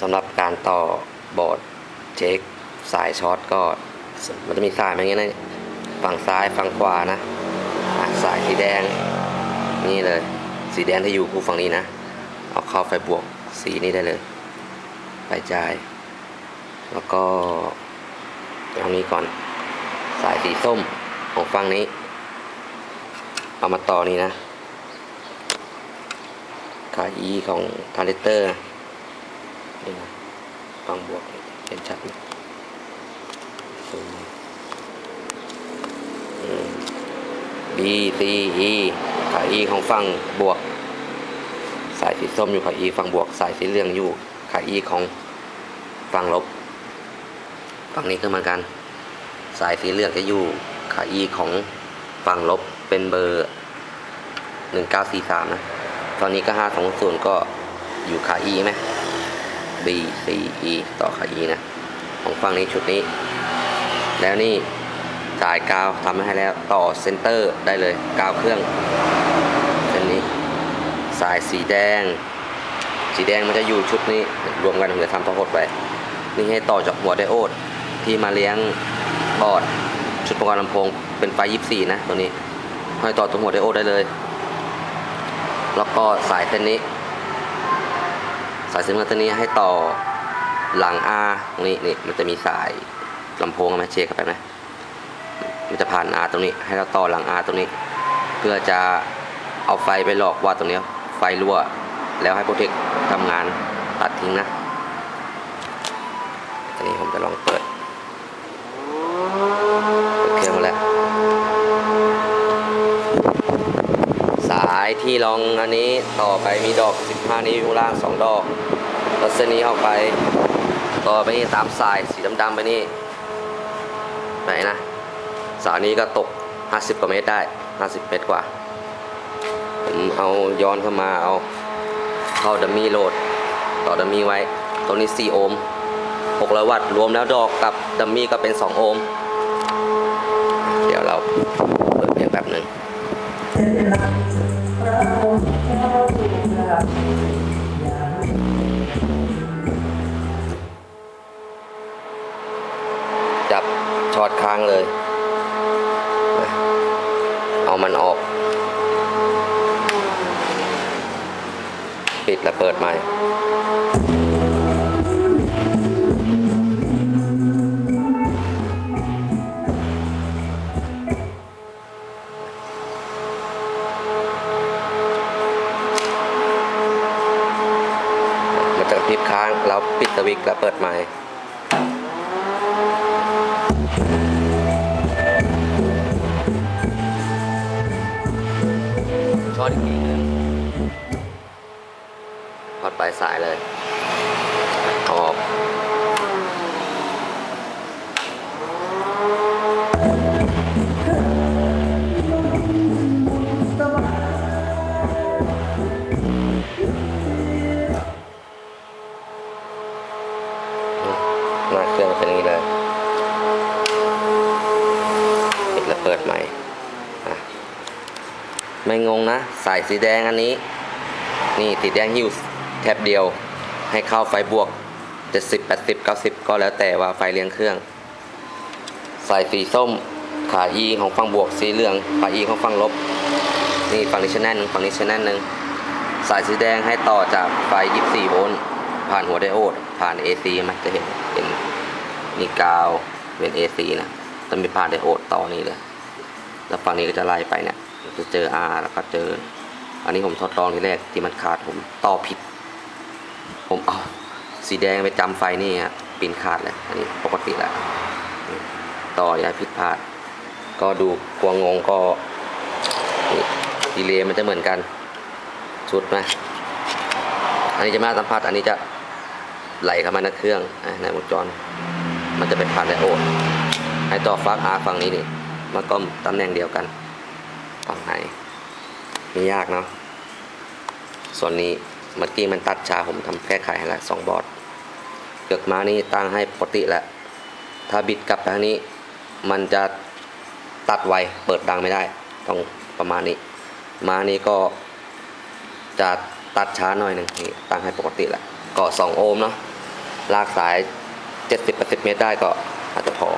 สำหรับการต่อบอร์ดเช็คสายช็อตก็มันจะมีสายมาอย่างนี้นะฝั่งซ้ายฝั่งขวานะสายสีแดงนี่เลย สีแดงที่อยู่คู่ฝั่งนี้นะ เอาเข้าไฟบวกสีนี้ได้เลยไฟจ่าย แล้วก็ตรงนี้ก่อน สายสีส้มของฝั่งนี้ เอามาต่อนี่นะขาอีของทาร์เรเตอร์ นี่นะฟังบวกเห็นชัดไหมซูมอืม B C E ขา E ของฝั่งบวก สายสีส้มอยู่ขา E ฝั่งบวก สายสีเหลืองอยู่ขา E ของฝั่งลบ ฝั่งนี้ก็เหมือนกัน สายสีเหลืองจะอยู่ขา E ของฝั่งลบเป็นเบอร์ 1943 นะ ตอนนี้ก็ 520 ก็อยู่ขา E ไหม B C E ต่อขา E นะของฝั่งนี้ชุดนี้ แล้วนี่จ่ายกาวทำให้แล้วต่อเซนเตอร์ได้เลยกาวเครื่องเส้นนี้ สายสีแดง สีแดงมันจะอยู่ชุดนี้รวมกันถึงจะทำทั้งหมดไปนี่ให้ต่อจากหัวไดโอดที่มาเลี้ยงบอร์ดชุดประกอบลำโพงเป็นไฟ 24 นะตัวนี้ให้ต่อตรงหัวไดโอดได้เลย แล้วก็สายเส้นนี้ายสีน้ำเงินตัวนี้ให้ต่อหลัง R ตรงนี้นี่มันจะมีสายลำโพงเอาไหมเช็คเข้าไปไหมมันจะผ่าน R ตรงนี้ ให้เราต่อหลัง R ตรงนี้ เพื่อจะเอาไฟไปหลอกว่าตรงนี้ไฟรั่ว แล้วให้โปรเทคทำงานตัดทิ้งนะตอนนี้ผมจะลองเปิดเปิดเครื่องมาแล้ว สายที่รองอันนี้ต่อไปมีดอก 15 นิ้วข้างล่าง 2 ดอกแล้วเส้นนี้ออกไป ต่อไปนี่ตามสายสีดำๆไปนี่ไหนนะสายนี้ก็ตก 50 กว่าเมตรได้ 50 เมตรกว่า ผมเอาย้อนเข้ามาเอาเข้าดัมมี่โหลด ต่อดัมมี่ไว้ตรงนี้ 4 โอห์ม600 วัตต์ รวมแล้วดอกกับดัมมี่ก็เป็น 2 โอห์ม จับช็อตค้างเลย เอามันออก ปิดแล้วเปิดใหม่มันจะกระพริบค้างแล้วปิดสวิตช์แล้วเปิดใหม่ ช็อตอีกทีหนึงถอดปลายสายเลยเอาอกมาเครื่องเป็นอย่างนี้เลยปิดแล้วเปิดใหม่ ไม่งงนะ สายสีแดงอันนี้ นี่สีแดงฮิวแทบเดียว ให้เข้าไฟบวก 70 80 90 ก็แล้วแต่ว่าไฟเลี้ยงเครื่อง สายสีส้มขา E ของฝั่งบวกสีเหลืองขา E ของฝั่งลบ นี่ฝั่งนี้ชแนลหนึ่งฝั่งนี้ชแนลหนึ่งสายสีแดงให้ต่อจากไฟ 24 โวลต์ผ่านหัวไดโอด ผ่าน AC มันจะเห็นเป็นมีกาวเป็น AC นะจะมีผ่านไดโอดต่อนี่เลย แล้วฝั่งนี้ก็จะไล่ไปเนี่ย จะเจอ R แล้วก็เจอ อันนี้ผมทดลองที่แรกที่มันขาดผมต่อผิด ผมเอาสีแดงไปจำไฟนี่ฮะปีนขาดเลยอันนี้ปกติแหละต่ออย่าผิดพลาด ก็ดูกลัวงงก็นี่ดีเลย์มันจะเหมือนกันชุดไหมอันนี้จะมาสัมผัสอันนี้จะไหลเข้ามาในเครื่องในวงจร มันจะเป็นผ่านไดโอดให้ต่อฟัก R ฝั่งนี้นี่มันก็ตำแหน่งเดียวกัน ฝั่งไหน ไม่ยากเนาะส่วนนี้เมื่อกี้มันตัดชาผมทำแก้ไขให้ละสองบอร์ดเกือกม้านี่ตั้งให้ปกติแล้วถ้าบิดกลับทางนี้ มันจะตัดไวเปิดดังไม่ได้ต้องประมาณนี้ม้านี้ก็จะตัดช้าหน่อยหนึ่งนี่ตั้งให้ปกติแหละก็สองโอห์มเนาะลากสาย 70-80 เมตรได้ก็อาจจะพอ